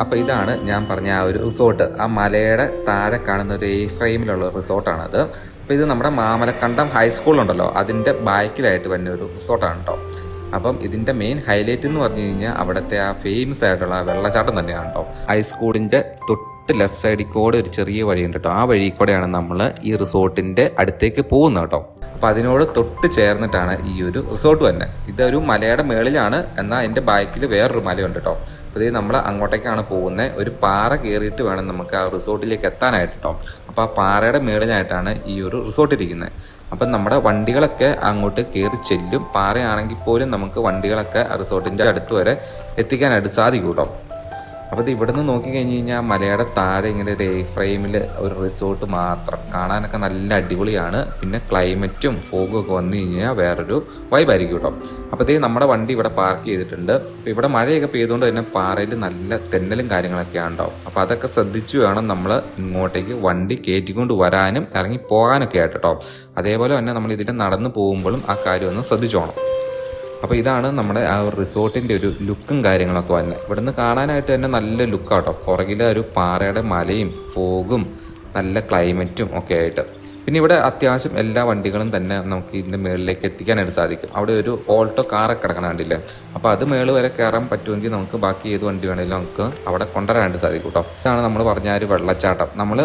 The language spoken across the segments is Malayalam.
അപ്പോൾ ഇതാണ് ഞാൻ പറഞ്ഞ ആ ഒരു റിസോർട്ട് ആ മലയുടെ താഴെ കാണുന്ന ഒരു എ ഫ്രെയിമിലുള്ള റിസോർട്ടാണത്. അപ്പോൾ ഇത് നമ്മുടെ മാമലക്കണ്ടം ഹൈസ്കൂളുണ്ടല്ലോ അതിന്റെ ബാക്കിലായിട്ട് വരുന്ന ഒരു റിസോർട്ടാണ് കേട്ടോ അപ്പം ഇതിന്റെ മെയിൻ ഹൈലൈറ്റ് എന്ന് പറഞ്ഞു കഴിഞ്ഞാൽ അവിടുത്തെ ആ ഫേമസ് ആയിട്ടുള്ള വെള്ളച്ചാട്ടം തന്നെയാണ് കേട്ടോ ഹൈസ്കൂളിന്റെ തൊട്ട് ലെഫ്റ്റ് സൈഡിൽ കൂടെ ഒരു ചെറിയ വഴിയുണ്ട് കേട്ടോ ആ വഴി കൂടെയാണ് നമ്മൾ ഈ റിസോർട്ടിന്റെ അടുത്തേക്ക് പോകുന്നത് കേട്ടോ അപ്പോൾ അതിനോട് തൊട്ട് ചേർന്നിട്ടാണ് ഈ ഒരു റിസോർട്ട് തന്നെ ഇതൊരു മലയുടെ മേളിലാണ് എന്നാൽ അതിന്റെ ബാക്കിൽ വേറൊരു മലയുണ്ട് കേട്ടോ അപ്പോൾ ഇത് നമ്മൾ അങ്ങോട്ടേക്കാണ് പോകുന്നത് ഒരു പാറ കയറിയിട്ട് വേണം നമുക്ക് ആ റിസോർട്ടിലേക്ക് എത്താനായിട്ട് കേട്ടോ അപ്പോൾ ആ പാറയുടെ മേളിലായിട്ടാണ് ഈ ഒരു റിസോർട്ട് ഇരിക്കുന്നത് അപ്പം നമ്മുടെ വണ്ടികളൊക്കെ അങ്ങോട്ട് കയറി ചെല്ലും. പാറയാണെങ്കിൽ പോലും നമുക്ക് വണ്ടികളൊക്കെ റിസോർട്ടിന്റെ അടുത്ത് വരെ എത്തിക്കാനായിട്ട് സാധിക്കും കേട്ടോ അപ്പോൾ ഇത് ഇവിടെ നിന്ന് നോക്കി കഴിഞ്ഞ് കഴിഞ്ഞാൽ മലയുടെ താഴെ ഇങ്ങനെ ഒരു ഫ്രെയിമിൽ ഒരു റിസോർട്ട് മാത്രം. കാണാനൊക്കെ നല്ല അടിപൊളിയാണ്. പിന്നെ ക്ലൈമറ്റും ഫോഗും ഒക്കെ വന്നു കഴിഞ്ഞാൽ വേറൊരു വൈബായിരിക്കും കേട്ടോ അപ്പോൾ ഇതേ നമ്മുടെ വണ്ടി ഇവിടെ പാർക്ക് ചെയ്തിട്ടുണ്ട്. അപ്പോൾ ഇവിടെ മഴയൊക്കെ പെയ്തുകൊണ്ട് തന്നെ പാറയിൽ നല്ല തെന്നലും കാര്യങ്ങളൊക്കെ ഉണ്ടാവും അപ്പോൾ അതൊക്കെ ശ്രദ്ധിച്ചു വേണം നമ്മൾ ഇങ്ങോട്ടേക്ക് വണ്ടി കയറ്റിക്കൊണ്ട് വരാനും ഇറങ്ങി പോകാനൊക്കെ ആയിട്ട് കേട്ടോ അതേപോലെ തന്നെ നമ്മൾ ഇതിൽ നടന്നു പോകുമ്പോഴും ആ കാര്യം ഒന്ന് ശ്രദ്ധിച്ചോണം അപ്പോൾ ഇതാണ് നമ്മുടെ ആ റിസോർട്ടിന്റെ ഒരു ലുക്കും കാര്യങ്ങളൊക്കെ വരുന്നത്. ഇവിടുന്ന് കാണാനായിട്ട് തന്നെ നല്ല ലുക്കാട്ടോ. പുറകിലെ ഒരു പാറയുടെ മലയും ഫോഗും നല്ല ക്ലൈമറ്റും ഒക്കെ ആയിട്ട്. പിന്നെ ഇവിടെ അത്യാവശ്യം എല്ലാ വണ്ടികളും തന്നെ നമുക്ക് ഇതിന്റെ മേളിലേക്ക് എത്തിക്കാനായിട്ട് സാധിക്കും. അവിടെ ഒരു ഓൾട്ടോ കാറൊക്കെ കിടക്കണം കണ്ടില്ലേ? അപ്പോൾ അത് മേൾ വരെ കയറാൻ പറ്റുമെങ്കിൽ നമുക്ക് ബാക്കി ഏത് വണ്ടി വേണമെങ്കിലും നമുക്ക് അവിടെ കൊണ്ടുവരാനായിട്ട് സാധിക്കും കേട്ടോ. ഇതാണ് നമ്മൾ പറഞ്ഞ ഒരു വെള്ളച്ചാട്ടം. നമ്മൾ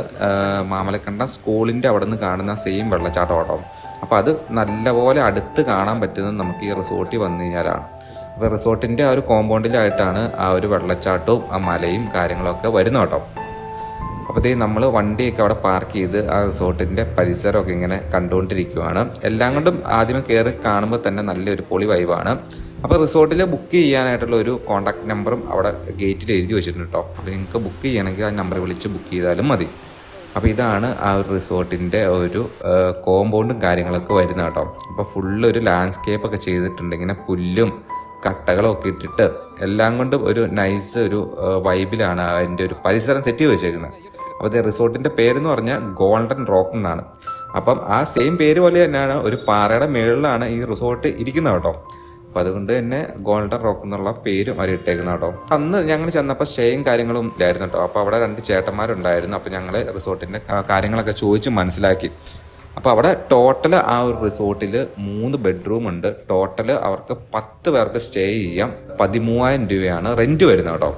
മാമലക്കണ്ട സ്കൂളിന്റെ അവിടെ നിന്ന് കാണുന്ന സെയിം വെള്ളച്ചാട്ടം കേട്ടോ. അപ്പോൾ അത് നല്ലപോലെ അടുത്ത് കാണാൻ പറ്റുന്നത് നമുക്ക് ഈ റിസോർട്ടിൽ വന്നു കഴിഞ്ഞാലാണ്. അപ്പോൾ റിസോർട്ടിന്റെ ആ ഒരു കോമ്പൗണ്ടിലായിട്ടാണ് ആ ഒരു വെള്ളച്ചാട്ടവും ആ മലയും കാര്യങ്ങളൊക്കെ വരുന്നത് കേട്ടോ. അപ്പോൾ ഇതേ നമ്മൾ വണ്ടിയൊക്കെ അവിടെ പാർക്ക് ചെയ്ത് ആ റിസോർട്ടിന്റെ പരിസരമൊക്കെ ഇങ്ങനെ കണ്ടുകൊണ്ടിരിക്കുവാണ്. എല്ലാം കൊണ്ടും ആദ്യമേ കയറി കാണുമ്പോൾ തന്നെ നല്ലൊരു പൊളി വൈവാണ് അപ്പോൾ റിസോർട്ടിൽ ബുക്ക് ചെയ്യാനായിട്ടുള്ള ഒരു കോൺടാക്ട് നമ്പറും അവിടെ ഗേറ്റിൽ എഴുതി വെച്ചിട്ടുണ്ട് കേട്ടോ. അപ്പോൾ നിങ്ങൾക്ക് ബുക്ക് ചെയ്യണമെങ്കിൽ ആ നമ്പർ വിളിച്ച് ബുക്ക് ചെയ്താലും മതി. അപ്പോൾ ഇതാണ് ആ ഒരു റിസോർട്ടിന്റെ ഒരു കോമ്പൗണ്ടും കാര്യങ്ങളൊക്കെ വരുന്നത് കേട്ടോ. അപ്പോൾ ഒരു ലാൻഡ്സ്കേപ്പ് ഒക്കെ ചെയ്തിട്ടുണ്ട്. ഇങ്ങനെ പുല്ലും കട്ടകളും ഒക്കെ ഇട്ടിട്ട് എല്ലാം കൊണ്ടും ഒരു നൈസ് ഒരു വൈബിലാണ് അതിന്റെ ഒരു പരിസരം സെറ്റ് ചെയ്ത് വെച്ചേക്കുന്നത്. അപ്പോൾ റിസോർട്ടിന്റെ പേരെന്ന് പറഞ്ഞാൽ ഗോൾഡൻ റോക്ക് എന്നാണ്. അപ്പം ആ സെയിം പേര് പോലെ തന്നെയാണ് ഒരു പാറയുടെ മുകളിലാണ് ഈ റിസോർട്ട് ഇരിക്കുന്നത് കേട്ടോ. അപ്പോൾ അതുകൊണ്ട് തന്നെ ഗോൾഡൻ റോക്ക് എന്നുള്ള പേരും അവർ ഇട്ടേക്കുന്ന കേട്ടോ. അന്ന് ഞങ്ങൾ ചെന്നപ്പോൾ സ്റ്റേയും കാര്യങ്ങളും ഇല്ലായിരുന്നു കേട്ടോ. അപ്പോൾ അവിടെ രണ്ട് ചേട്ടന്മാരുണ്ടായിരുന്നു. അപ്പോൾ ഞങ്ങൾ റിസോർട്ടിന്റെ കാര്യങ്ങളൊക്കെ ചോദിച്ച് മനസ്സിലാക്കി. അപ്പോൾ അവിടെ ടോട്ടൽ ആ ഒരു റിസോർട്ടിൽ മൂന്ന് ബെഡ്റൂം ഉണ്ട്. ടോട്ടൽ അവർക്ക് പത്ത് പേർക്ക് സ്റ്റേ ചെയ്യാം. പതിമൂവായിരം രൂപയാണ് റെന്റ് വരുന്നത് കേട്ടോ.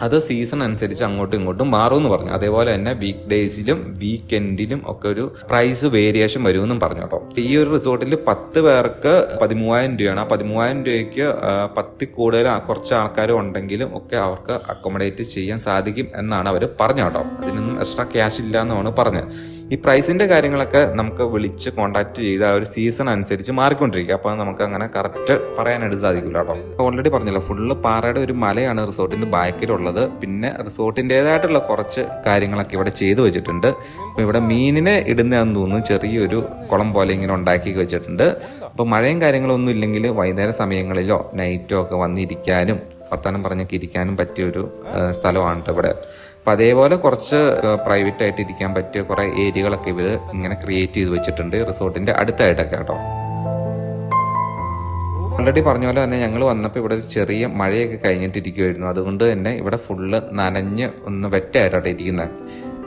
അത് സീസൺ അനുസരിച്ച് അങ്ങോട്ടും ഇങ്ങോട്ടും മാറും എന്ന് പറഞ്ഞു. അതേപോലെ തന്നെ വീക്ക് ഡേയ്സിലും വീക്കെൻഡിലും ഒക്കെ ഒരു പ്രൈസ് വേരിയേഷൻ വരുമെന്നും പറഞ്ഞു കേട്ടോ. ഈ ഒരു റിസോർട്ടിൽ പത്ത് പേർക്ക് പതിമൂവായിരം രൂപയാണ്. ആ പതിമൂവായിരം രൂപയ്ക്ക് പത്തിൽ കൂടുതൽ കുറച്ച് ആൾക്കാരും ഉണ്ടെങ്കിലും ഒക്കെ അവർക്ക് അക്കോമഡേറ്റ് ചെയ്യാൻ സാധിക്കും എന്നാണ് അവർ പറഞ്ഞു കേട്ടോ. അതിനൊന്നും എക്സ്ട്രാ ക്യാഷ് ഇല്ല എന്നാണ് പറഞ്ഞത്. ഈ പ്രൈസിന്റെ കാര്യങ്ങളൊക്കെ നമുക്ക് വിളിച്ച് കോൺടാക്ട് ചെയ്ത് ആ ഒരു സീസൺ അനുസരിച്ച് മാറിക്കൊണ്ടിരിക്കുക. അപ്പോൾ നമുക്ക് അങ്ങനെ കറക്റ്റ് പറയാനായിട്ട് സാധിക്കില്ല കേട്ടോ. ഓൾറെഡി പറഞ്ഞല്ലോ ഫുള്ള് പാറയുടെ ഒരു മലയാണ് റിസോർട്ടിന്റെ ബാക്കിലുള്ളത്. പിന്നെ റിസോർട്ടിന്റേതായിട്ടുള്ള കുറച്ച് കാര്യങ്ങളൊക്കെ ഇവിടെ ചെയ്തു വെച്ചിട്ടുണ്ട്. അപ്പോൾ ഇവിടെ മീനിനെ ഇടുന്നതെന്ന് തോന്നുന്നു ചെറിയൊരു കുളം പോലെ ഇങ്ങനെ ഉണ്ടാക്കി വെച്ചിട്ടുണ്ട്. അപ്പോൾ മഴയും കാര്യങ്ങളൊന്നും ഇല്ലെങ്കിൽ വൈകുന്നേര സമയങ്ങളിലോ നൈറ്റോ ഒക്കെ വന്നിരിക്കാനും വർത്തമാനം പറഞ്ഞൊക്കെ ഇരിക്കാനും പറ്റിയൊരു സ്ഥലമാണ് ഇവിടെ അപ്പം അതേപോലെ കുറച്ച് പ്രൈവറ്റ് ആയിട്ട് ഇരിക്കാൻ പറ്റിയ കുറേ ഏരിയകളൊക്കെ ഇവർ ഇങ്ങനെ ക്രിയേറ്റ് ചെയ്ത് വെച്ചിട്ടുണ്ട്. റിസോർട്ടിന്റെ അടുത്തായിട്ടൊക്കെ കേട്ടോ. ഓൾറെഡി പറഞ്ഞ പോലെ തന്നെ ഞങ്ങൾ വന്നപ്പോൾ ഇവിടെ ഒരു ചെറിയ മഴയൊക്കെ കഴിഞ്ഞിട്ടിരിക്കുമായിരുന്നു അതുകൊണ്ട് തന്നെ ഇവിടെ ഫുള്ള് നനഞ്ഞ് ഒന്ന് വെറ്റായിട്ടാണ് ഇരിക്കുന്നത്.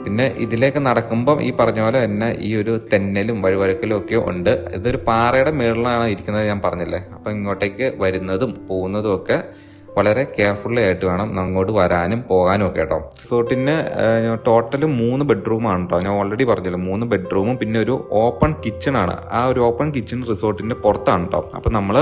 പിന്നെ ഇതിലേക്ക് നടക്കുമ്പം ഈ പറഞ്ഞ പോലെ തന്നെ ഈ ഒരു തെന്നലും വഴുവഴുക്കലും ഒക്കെ ഉണ്ട്. ഇതൊരു പാറയുടെ മുകളിലാണ് ഇരിക്കുന്നത് ഞാൻ പറഞ്ഞില്ലേ. അപ്പം ഇങ്ങോട്ടേക്ക് വരുന്നതും പോകുന്നതും ഒക്കെ വളരെ കെയർഫുള്ളി ആയിട്ട് വേണം അങ്ങോട്ട് വരാനും പോകാനും ഒക്കെ കേട്ടോ. റിസോർട്ടിന് ടോട്ടൽ മൂന്ന് ബെഡ്റൂമാണ് കേട്ടോ ഞാൻ ഓൾറെഡി പറഞ്ഞല്ലോ മൂന്ന് ബെഡ്റൂമും പിന്നെ ഒരു ഓപ്പൺ കിച്ചൺ ആണ്. ആ ഒരു ഓപ്പൺ കിച്ചൺ റിസോർട്ടിന്റെ പുറത്താണ് കേട്ടോ അപ്പോൾ നമ്മൾ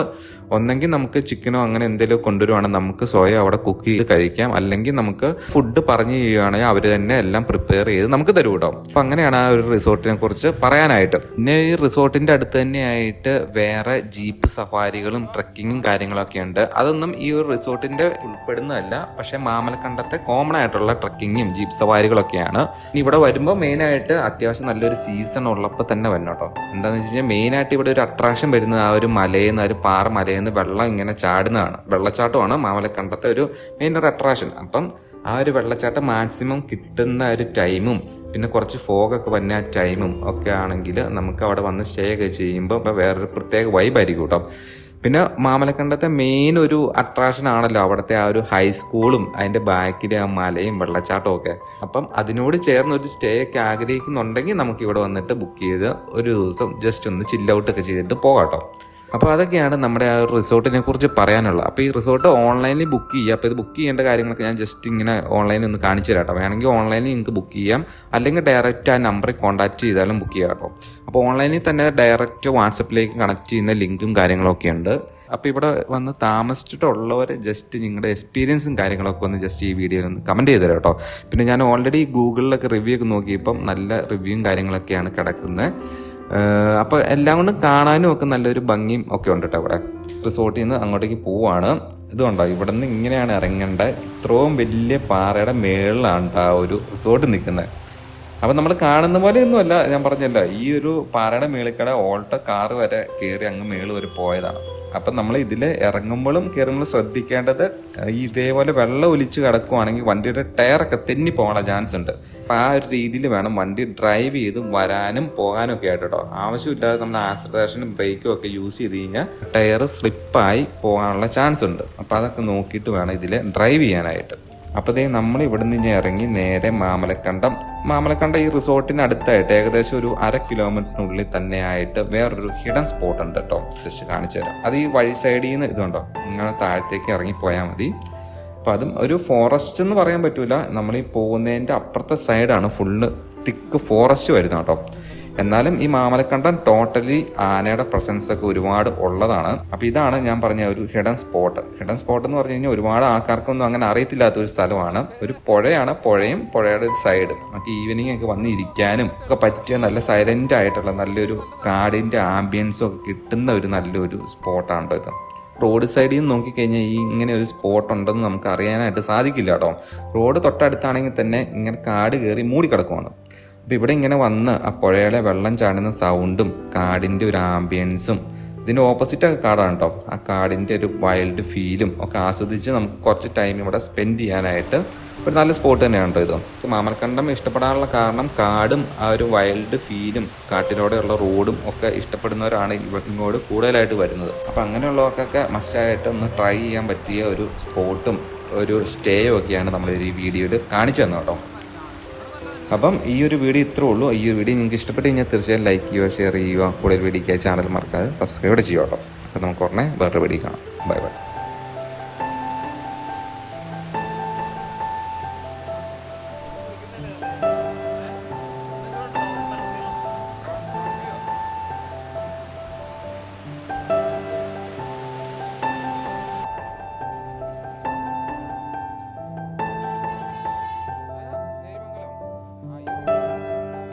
ഒന്നെങ്കിൽ നമുക്ക് ചിക്കനോ അങ്ങനെ എന്തെങ്കിലും കൊണ്ടുവരുവാണെങ്കിൽ നമുക്ക് സ്വയം അവിടെ കുക്ക് ചെയ്ത് കഴിക്കാം. അല്ലെങ്കിൽ നമുക്ക് ഫുഡ് പറഞ്ഞു ചെയ്യുകയാണെങ്കിൽ അവർ തന്നെ എല്ലാം പ്രിപ്പയർ ചെയ്ത് നമുക്ക് തരും കേട്ടോ അപ്പോൾ അങ്ങനെയാണ് ആ ഒരു റിസോർട്ടിനെ കുറിച്ച് പറയാനായിട്ട്. പിന്നെ ഈ റിസോർട്ടിന്റെ അടുത്ത് തന്നെയായിട്ട് വേറെ ജീപ്പ് സഫാരികളും ട്രക്കിങ്ങും കാര്യങ്ങളൊക്കെ ഉണ്ട്. അതൊന്നും ഈ ഒരു റിസോർട്ടിന്റെ ഉൾപ്പെടുന്നതല്ല പക്ഷെ മാമലക്കണ്ടത്തെ കോമൺ ആയിട്ടുള്ള ട്രക്കിങ്ങും ജീപ്പ് സവാരികളൊക്കെയാണ്. ഇനി ഇവിടെ വരുമ്പോൾ മെയിൻ ആയിട്ട് അത്യാവശ്യം നല്ലൊരു സീസൺ ഉള്ളപ്പോൾ തന്നെ വരണം കേട്ടോ എന്താണെന്ന് വെച്ച് കഴിഞ്ഞാൽ മെയിൻ ആയിട്ട് ഇവിടെ ഒരു അട്രാക്ഷൻ വരുന്നത് ആ ഒരു മലയിൽ നിന്ന് ഒരു പാറ മലയിൽ നിന്ന് വെള്ളം ഇങ്ങനെ ചാടുന്നതാണ്. വെള്ളച്ചാട്ടമാണ് മാമലക്കണ്ടത്തെ ഒരു മെയിൻ ഒരു അട്രാക്ഷൻ അപ്പം ആ ഒരു വെള്ളച്ചാട്ടം മാക്സിമം കിട്ടുന്ന ഒരു ടൈമും പിന്നെ കുറച്ച് ഫോഗൊക്കെ വന്ന ടൈമും ഒക്കെ ആണെങ്കിൽ നമുക്ക് അവിടെ വന്ന് സ്റ്റേ ഒക്കെ ചെയ്യുമ്പോൾ ഇപ്പോൾ വേറൊരു പ്രത്യേക വൈബായിരിക്കും കേട്ടോ പിന്നെ മാമലക്കണ്ടത്തെ മെയിൻ ഒരു അട്രാക്ഷൻ ആണല്ലോ അവിടുത്തെ ആ ഒരു ഹൈസ്കൂളും അതിന്റെ ബാക്കിലെ ആ മലയും വെള്ളച്ചാട്ടവും ഒക്കെ. അപ്പം അതിനോട് ചേർന്ന് ഒരു സ്റ്റേ ഒക്കെ ആഗ്രഹിക്കുന്നുണ്ടെങ്കിൽ നമുക്ക് ഇവിടെ വന്നിട്ട് ബുക്ക് ചെയ്ത് ഒരു ദിവസം ജസ്റ്റ് ഒന്ന് ചില്ല് ഔട്ട് ഒക്കെ ചെയ്തിട്ട് പോകാം കേട്ടോ. അപ്പോൾ അതൊക്കെയാണ് നമ്മുടെ ആ റിസോർട്ടിനെ കുറിച്ച് പറയാനുള്ളത്. അപ്പോൾ ഈ റിസോർട്ട് ഓൺലൈനിൽ ബുക്ക് ചെയ്യുക. അപ്പോൾ ഇത് ബുക്ക് ചെയ്യേണ്ട കാര്യങ്ങളൊക്കെ ഞാൻ ജസ്റ്റ് ഇങ്ങനെ ഓൺലൈനിൽ ഒന്ന് കാണിച്ചു തരാം വേണമെങ്കിൽ ഓൺലൈനിൽ നിങ്ങൾക്ക് ബുക്ക് ചെയ്യാം. അല്ലെങ്കിൽ ഡയറക്റ്റ് ആ നമ്പറിൽ കോൺടാക്റ്റ് ചെയ്താലും ബുക്ക് ചെയ്യാം കേട്ടോ. അപ്പോൾ ഓൺലൈനിൽ തന്നെ ഡയറക്റ്റ് വാട്സപ്പിലേക്ക് കണക്ട് ചെയ്യുന്ന ലിങ്കും കാര്യങ്ങളൊക്കെ ഉണ്ട്. അപ്പോൾ ഇവിടെ വന്ന് താമസിച്ചിട്ടുള്ളവർ ജസ്റ്റ് നിങ്ങളുടെ എക്സ്പീരിയൻസും കാര്യങ്ങളൊക്കെ ഒന്ന് ജസ്റ്റ് ഈ വീഡിയോയിൽ ഒന്ന് കമന്റ് ചെയ്ത് കേട്ടോ. പിന്നെ ഞാൻ ഓൾറെഡി ഗൂഗിളിലൊക്കെ റിവ്യൂ ഒക്കെ നോക്കിയപ്പം നല്ല റിവ്യൂവും കാര്യങ്ങളൊക്കെയാണ് കിടക്കുന്നത് അപ്പോൾ എല്ലാം കൊണ്ട് കാണാനും ഒക്കെ നല്ലൊരു ഭംഗിയും ഒക്കെ ഉണ്ട് കേട്ടോ അവിടെ റിസോർട്ടിൽ നിന്ന് അങ്ങോട്ടേക്ക് പോവാണ്. ഇതുണ്ടോ? ഇവിടെ നിന്ന് ഇങ്ങനെയാണ് ഇറങ്ങേണ്ടത്. ഇത്രയും വലിയ പാറയുടെ മേളിലാണ് ആ ഒരു റിസോർട്ട് നിൽക്കുന്നത്. അപ്പം നമ്മൾ കാണുന്ന പോലെ ഒന്നുമല്ല ഞാൻ പറഞ്ഞല്ലോ ഈ ഒരു പാറയുടെ മേളിക്കട ഓൾട്ട കാറ് വരെ കയറി അങ്ങ് മേൾ വരെ പോയതാണ് അപ്പം നമ്മൾ ഇതിൽ ഇറങ്ങുമ്പോഴും കയറുമ്പോഴും ശ്രദ്ധിക്കേണ്ടത് ഈ ഇതേപോലെ വെള്ളം ഒലിച്ച് കിടക്കുവാണെങ്കിൽ വണ്ടിയുടെ ടയറൊക്കെ തെന്നി പോകാനുള്ള ചാൻസ് ഉണ്ട്. അപ്പം ആ ഒരു രീതിയിൽ വേണം വണ്ടി ഡ്രൈവ് ചെയ്ത് വരാനും പോകാനും ഒക്കെ ആയിട്ട് കേട്ടോ ആവശ്യമില്ലാതെ നമ്മൾ ആക്സിലറേഷനും ബ്രേക്കും ഒക്കെ യൂസ് ചെയ്ത് കഴിഞ്ഞാൽ ടയർ സ്ലിപ്പായി പോകാനുള്ള ചാൻസ് ഉണ്ട്. അപ്പം അതൊക്കെ നോക്കിയിട്ട് വേണം ഇതിൽ ഡ്രൈവ് ചെയ്യാനായിട്ട്. അപ്പോൾ ദേ നമ്മൾ ഇവിടെ നിന്ന് ഇറങ്ങി നേരെ മാമലക്കണ്ടം. മാമലക്കണ്ടം ഈ റിസോർട്ടിന് അടുത്തായിട്ട് ഏകദേശം ഒരു അര കിലോമീറ്ററിനുള്ളിൽ തന്നെ ആയിട്ട് വേറൊരു ഹിഡൻ സ്പോട്ട് ഉണ്ട് കേട്ടോ ജസ്റ്റ് കാണിച്ചു തരാം. അത് ഈ വഴി സൈഡിൽ നിന്ന് ഇതുണ്ടോ? ഇങ്ങനെ താഴത്തേക്ക് ഇറങ്ങി പോയാൽ മതി. അപ്പോൾ അതും ഒരു ഫോറസ്റ്റ് എന്ന് പറയാൻ പറ്റില്ല നമ്മൾ ഈ പോകുന്നതിന്റെ അപ്പുറത്തെ സൈഡാണ് ഫുള്ള് തിക്ക് ഫോറസ്റ്റ് വരുന്നത് കേട്ടോ എന്നാലും ഈ മാമലക്കണ്ടം ടോട്ടലി ആനയുടെ പ്രസൻസ് ഒക്കെ ഒരുപാട് ഉള്ളതാണ്. അപ്പോൾ ഇതാണ് ഞാൻ പറഞ്ഞ ഒരു ഹിഡൻ സ്പോട്ട് ഹിഡൻ സ്പോട്ട് എന്ന് പറഞ്ഞു കഴിഞ്ഞാൽ ഒരുപാട് ആൾക്കാർക്കൊന്നും അങ്ങനെ അറിയത്തില്ലാത്ത ഒരു സ്ഥലമാണ്. ഒരു പുഴയാണ് പുഴയും പുഴയുടെ ഒരു സൈഡ് നമുക്ക് ഈവനിങ് ഒക്കെ വന്ന് ഇരിക്കാനും ഒക്കെ പറ്റിയ നല്ല സൈലന്റ് ആയിട്ടുള്ള നല്ലൊരു കാടിന്റെ ആംബിയൻസും ഒക്കെ കിട്ടുന്ന ഒരു നല്ലൊരു സ്പോട്ടാണ് ഇത്. റോഡ് സൈഡിൽ നിന്ന് നോക്കിക്കഴിഞ്ഞാൽ ഈ ഇങ്ങനെ ഒരു സ്പോട്ട് ഉണ്ടെന്ന് നമുക്ക് അറിയാനായിട്ട് സാധിക്കില്ല കേട്ടോ. റോഡ് തൊട്ടടുത്താണെങ്കിൽ തന്നെ ഇങ്ങനെ കാട് കയറി മൂടിക്കിടക്കുവാണ്. അപ്പോൾ ഇവിടെ ഇങ്ങനെ വന്ന് ആ പുഴയിലെ വെള്ളം ചാടുന്ന സൗണ്ടും കാടിന്റെ ഒരു ആംബിയൻസും ഇതിന്റെ ഓപ്പോസിറ്റൊക്കെ കാടാണ് കേട്ടോ ആ കാടിന്റെ ഒരു വൈൽഡ് ഫീലും ഒക്കെ ആസ്വദിച്ച് നമുക്ക് കുറച്ച് ടൈം ഇവിടെ സ്പെൻഡ് ചെയ്യാനായിട്ട് ഒരു നല്ല സ്പോട്ട് തന്നെയാണ് കേട്ടോ ഇത്. മാമൽക്കണ്ടം ഇഷ്ടപ്പെടാനുള്ള കാരണം കാടും ആ ഒരു വൈൽഡ് ഫീലും കാട്ടിലൂടെയുള്ള റോഡും ഒക്കെ ഇഷ്ടപ്പെടുന്നവരാണ് ഇങ്ങോട്ട് കൂടുതലായിട്ട് വരുന്നത്. അപ്പോൾ അങ്ങനെയുള്ളവർക്കൊക്കെ മസ്റ്റായിട്ട് ഒന്ന് ട്രൈ ചെയ്യാൻ പറ്റിയ ഒരു സ്പോട്ടും ഒരു സ്റ്റേയും ഒക്കെയാണ് നമ്മൾ ഈ വീഡിയോയിൽ കാണിച്ചു തന്നെ കേട്ടോ അപ്പം ഈ ഒരു വീഡിയോ ഇത്രേ ഉള്ളൂ. ഈ ഒരു വീഡിയോ നിങ്ങൾക്ക് ഇഷ്ടപ്പെട്ട് കഴിഞ്ഞാൽ തീർച്ചയായും ലൈക്ക് ചെയ്യുക ഷെയർ ചെയ്യുക കൂടുതൽ വീഡിയോയ്ക്കായി ചാനൽ മറക്കാതെ സബ്സ്ക്രൈബ് ചെയ്യുക കേട്ടോ. അപ്പോൾ നമുക്ക് ഉടനെ വേറൊരു വീഡിയോ കാണാം. Bye bye